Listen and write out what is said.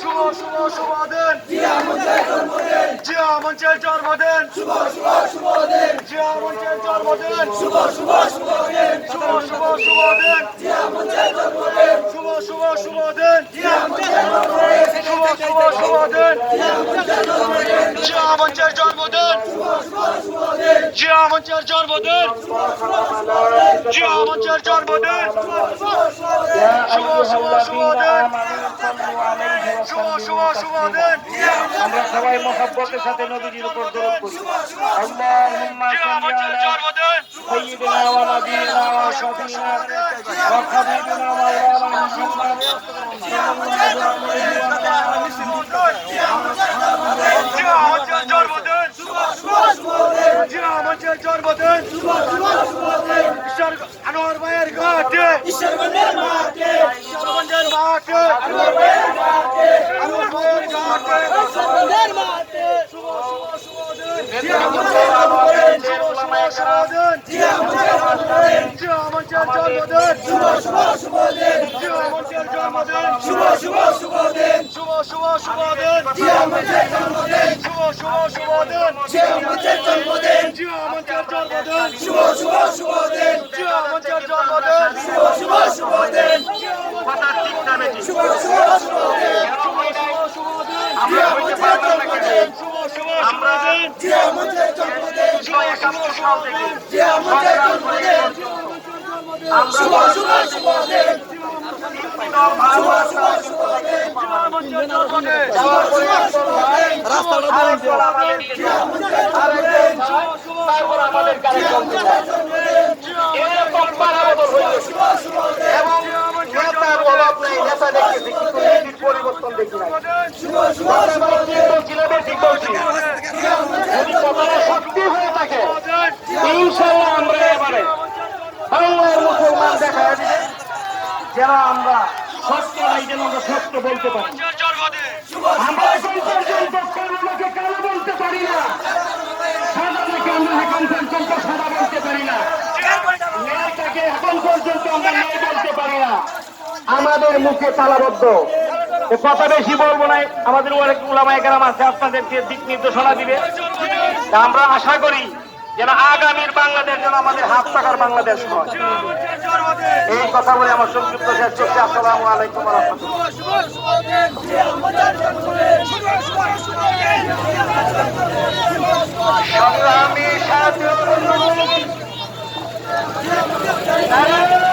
শুভ শুভ শুভ দিন। জিয়া মঞ্চের জন্মদিন জিয়া মঞ্চের জন্মদিন শুভ শুভ শুভ দিন শুভ শুভ শুভ দিন শুভ শুভ শুভ দিন শুভ শুভ শুভ দিন জিয়া মঞ্চের জন্মদিন জিয়া মঞ্চের জন্মদিন জিয়া মঞ্চের জন্মদিন শুভ শুভ শুভ দিন শুভ শুভ শুভ দিন আমরা সবাই মহাব্বতের সাথে নবীজির উপর দরদ করি আল্লাহুম্মা জিয়া সাল্লি মঞ্চের আলা জন্মদিন সাইয়্যিদিনা ওয়া নাবিয়িনা ওয়া শাফিনা ওয়া হাবিবিনা মাওলানা মুহাম্মদ জিয়া মঞ্চের জন্মদিন জিয়া মঞ্চের জন্মদিন ঈশ্বর আনোয়ার ভাইয়ের ঘাটে। ঈশ্বরগঞ্জের মাঠে। আনোয়ার ভাইয়ের ঘাটে। শুভ শুভ শুভ দিন। জিয়া মঞ্চের জন্মদিন শুভ শুভ শুভ দিন। জিয়া জন্মদিন শুভ শুভ শুভ জিয়া জন্মদিন শুভ শুভ শুভ শুভ শুভ শুভ জিয়া মঞ্চের জন্মদিন শুভ শুভ শুভ দিন জিয়া মঞ্চের জন্মদিন জিয়া মঞ্চের জন্মদিন শুভ শুভ শুভ দিন জিয়া মঞ্চের জন্মদিন শুভ শুভ শুভ দিন কথা ঠিক না নাকি শুভ শুভ শুভ দিন শুভ শুভ শুভ দিন জিয়া মঞ্চের জন্মদিন শুভ শুভ শুভ দিন জিয়া মঞ্চের জন্মদিন শুভ শুভ শুভ দিন জন্মদিন শুভ শুভ শুভ দিন শুভ শুভ শুভ দিন জন্মদিন রাস্তাটা তারপর আমাদের কার্যক্রম এরকম পারাবদল হয়েছে এবং নেতার অভাব নেই নেতা কিন্তু নীতির পরিবর্তন দেখি না যদি কথাটা সত্যি হয়ে থাকে ইনশাল্লাহ আমরা এবারে বাংলার মুসলমান দেখা দিবে যেন আমরা সত্য নাই যেন আমরা সত্য বলতে পারি। আমরা এখন পর্যন্ত কালোকে কালো বলতে পারি না সাদাকে আমরা এখন পর্যন্ত সাদা বলতে পারি না। মেয়েটাকে এখন পর্যন্ত আমরা মেয়ে বলতে পারি না। আমাদের মুখে তালাবদ্ধ। কথা বেশি বলব না, আমাদের অনেক উলামায় গ্রাম আছে, আপনাদেরকে দিক নির্দেশনা দিবে। আমরা আশা করি যেন আগামীর বাংলাদেশ যেন আমাদের হাত থাকার বাংলাদেশ হয়। এই কথা বলে আমার সংক্ষিপ্ত শেষ করছি। আসসালামু আলাইকুম রহমতুল্লাহ। সংগ্রামী সাথী